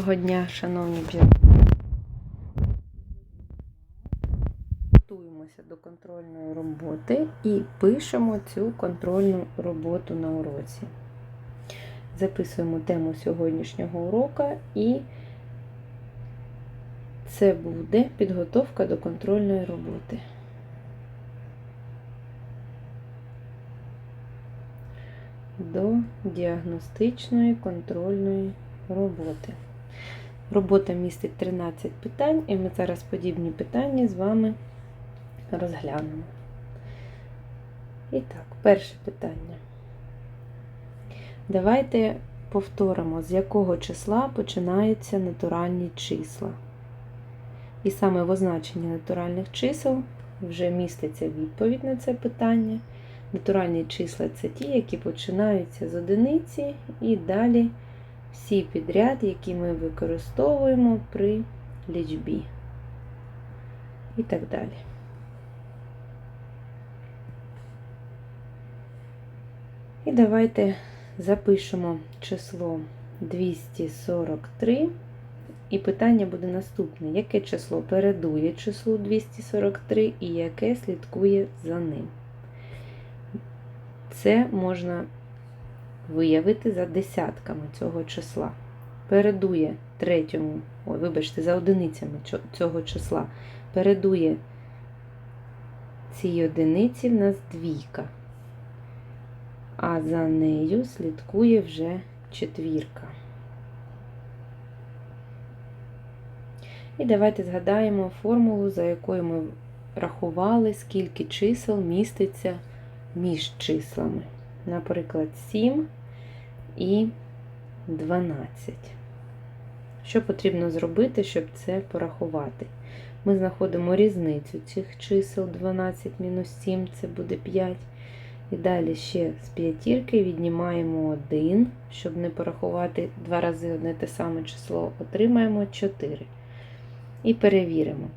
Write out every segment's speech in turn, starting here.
Доброго дня, шановні бджоли. Готуємося до контрольної роботи і пишемо цю контрольну роботу на уроці. Записуємо тему сьогоднішнього урока і це буде підготовка до контрольної роботи. До діагностичної контрольної роботи. Робота містить 13 питань, і ми зараз подібні питання з вами розглянемо. І так, перше питання. Давайте повторимо, з якого числа починаються натуральні числа. І саме в означенні натуральних чисел вже міститься відповідь на це питання. Натуральні числа це ті, які починаються з одиниці і далі всі підряд, які ми використовуємо при лічбі. І так далі. І давайте запишемо число 243. І питання буде наступне: яке число передує числу 243 і яке слідкує за ним? Це можна виявити за десятками цього числа. Передує третьому, ой, вибачте, за одиницями цього числа. Передує цій одиниці в нас двійка, а за нею слідкує вже четвірка. І давайте згадаємо формулу, за якою ми рахували, скільки чисел міститься між числами. Наприклад, 7 і 12. Що потрібно зробити, щоб це порахувати? Ми знаходимо різницю цих чисел 12 мінус 7, це буде 5. І далі ще з п'ятірки віднімаємо 1, щоб не порахувати два рази одне те саме число, отримаємо 4. І перевіримо.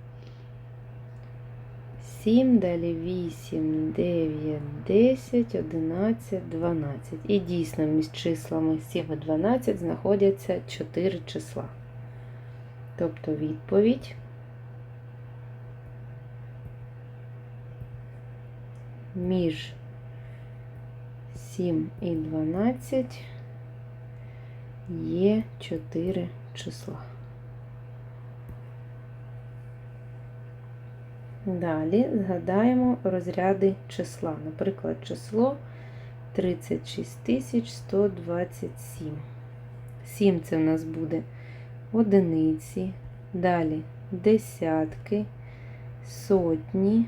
7, далі 8, 9, 10, 11, 12. І дійсно між числами 7 і 12 знаходяться 4 числа. Тобто відповідь між 7 і 12 є 4 числа. Далі згадаємо розряди числа. Наприклад, число 36127. 7 це в нас буде одиниці, далі десятки, сотні,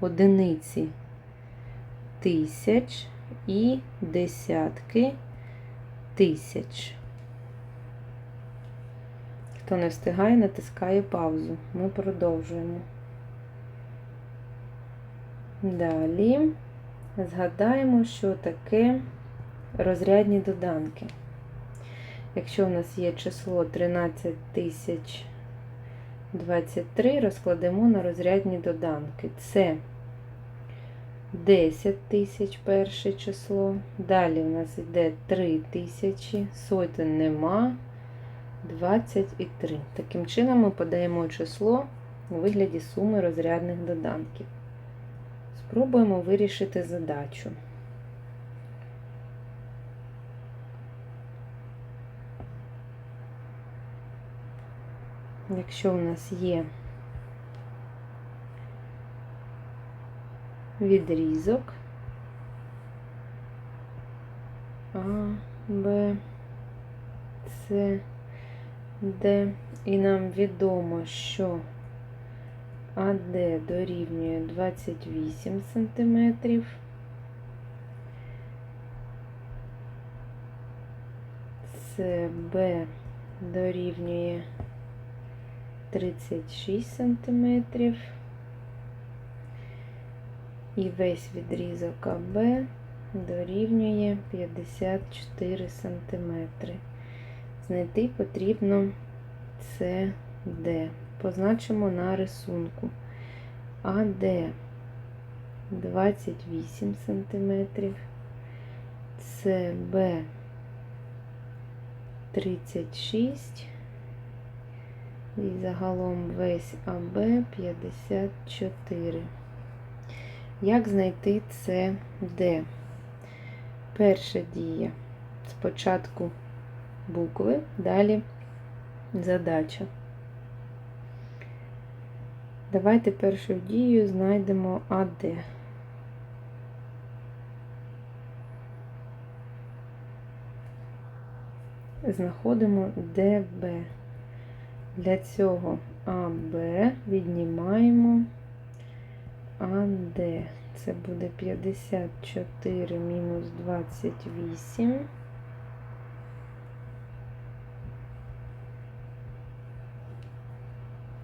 одиниці тисяч і десятки тисяч. Хто не встигає, натискає паузу. Ми продовжуємо. Далі згадаємо, що таке розрядні доданки. Якщо у нас є число 13023, розкладемо на розрядні доданки. Це 10 тисяч перше число. Далі у нас йде 3 тисячі, сотень нема, 23. Таким чином ми подаємо число у вигляді суми розрядних доданків. Спробуємо вирішити задачу. Якщо у нас є відрізок А, Б, С, Д, і нам відомо, що АД дорівнює 28 см. СБ дорівнює 36 см. І весь відрізок АБ дорівнює 54 см. Знайти потрібно СД позначимо на рисунку. АД 28 см, СБ 36. І загалом весь АБ 54. Як знайти це Д? Перша дія. Спочатку букви, далі задача. Давайте першу дію знайдемо АД. Знаходимо ДБ. Для цього АБ віднімаємо АД. Це буде 54 мінус 28.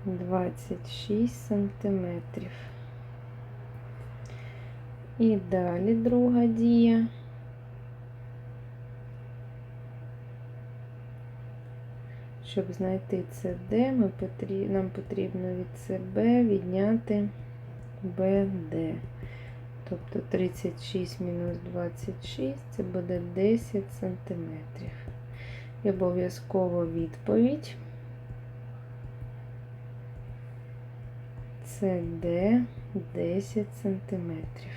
Двадцять шість сантиметрів. І далі друга дія. Щоб знайти ЦД, ми потріб... нам потрібно від СБ відняти БД. Тобто 36 мінус 26 це буде 10 сантиметрів. І обов'язково відповідь. ЦД 10 сантиметрів.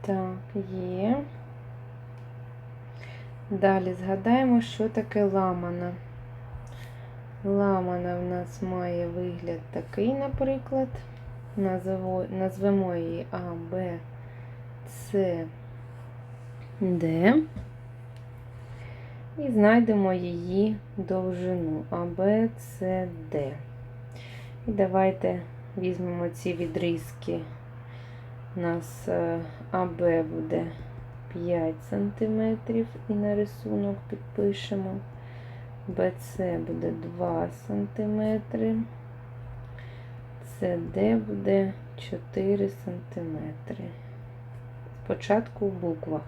Так, є. Далі згадаємо, що таке ламана. Ламана в нас має вигляд такий, наприклад. Назово, назвемо її А, Б, С, Д. І знайдемо її довжину А, Б, С, Д. І давайте візьмемо ці відрізки. У нас АБ буде 5 см і на рисунок підпишемо. БЦ буде 2 см, СД буде 4 см. Спочатку в буквах.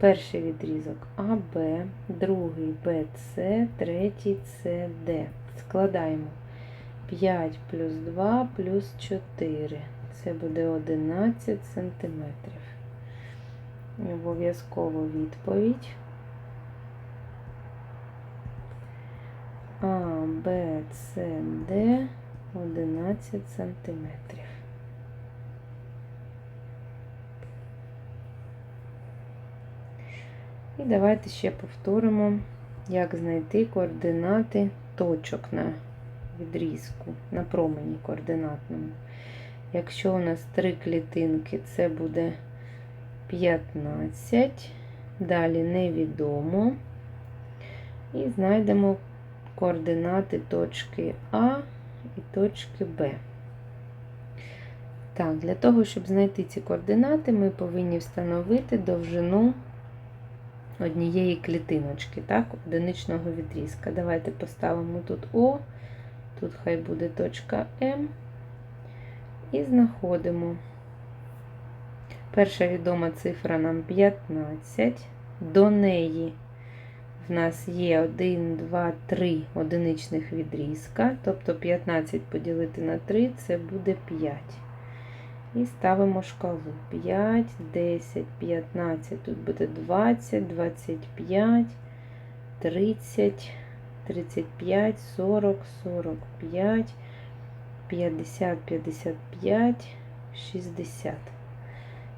Перший відрізок АБ, другий БЦ, третій СД. Складаємо 5 плюс 2 плюс 4. Це буде 11 сантиметрів. Обов'язково відповідь. А, Б, Д 11 сантиметрів. І давайте ще повторимо, як знайти координати точок на відрізку, на промені координатному. Якщо у нас три клітинки, це буде 15, далі невідомо. І знайдемо координати точки А і точки Б. Так, для того, щоб знайти ці координати, ми повинні встановити довжину однієї клітиночки, так, одиничного відрізка. Давайте поставимо тут О, тут хай буде точка М. І знаходимо. Перша відома цифра нам 15. До неї в нас є 1, 2, 3 одиничних відрізка. Тобто 15 поділити на 3 це буде 5. І ставимо шкалу 5, 10, 15, тут буде 20, 25, 30, 35, 40, 45. 50, 55, 60.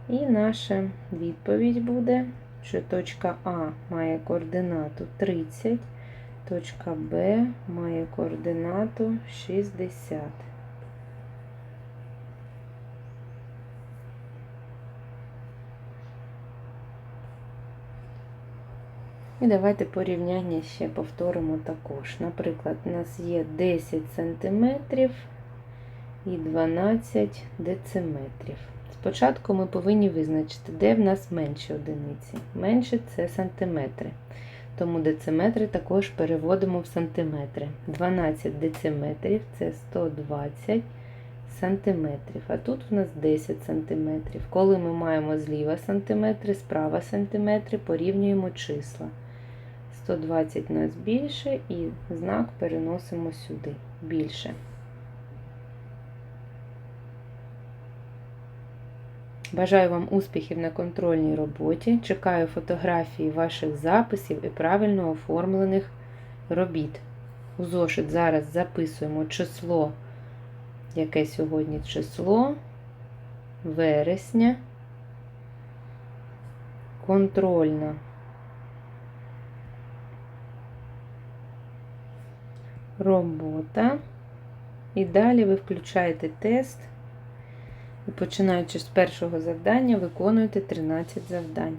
І наша відповідь буде, що точка А має координату 30, точка Б має координату 60. І давайте порівняння ще повторимо також. Наприклад, у нас є 10 сантиметрів і 12 дециметрів. Спочатку ми повинні визначити, де в нас менші одиниці. Менше це сантиметри. Тому дециметри також переводимо в сантиметри. 12 дециметрів це 120 сантиметрів, а тут у нас 10 сантиметрів. Коли ми маємо зліва сантиметри, справа сантиметри, порівнюємо числа. 120 у нас більше і знак переносимо сюди більше. Бажаю вам успіхів на контрольній роботі. Чекаю фотографії ваших записів і правильно оформлених робіт. У зошит зараз записуємо число, яке сьогодні число вересня, контрольна. Робота. І далі ви включаєте тест. І починаючи з першого завдання, виконуєте 13 завдань.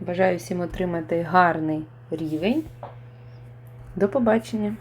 Бажаю всім отримати гарний рівень. До побачення!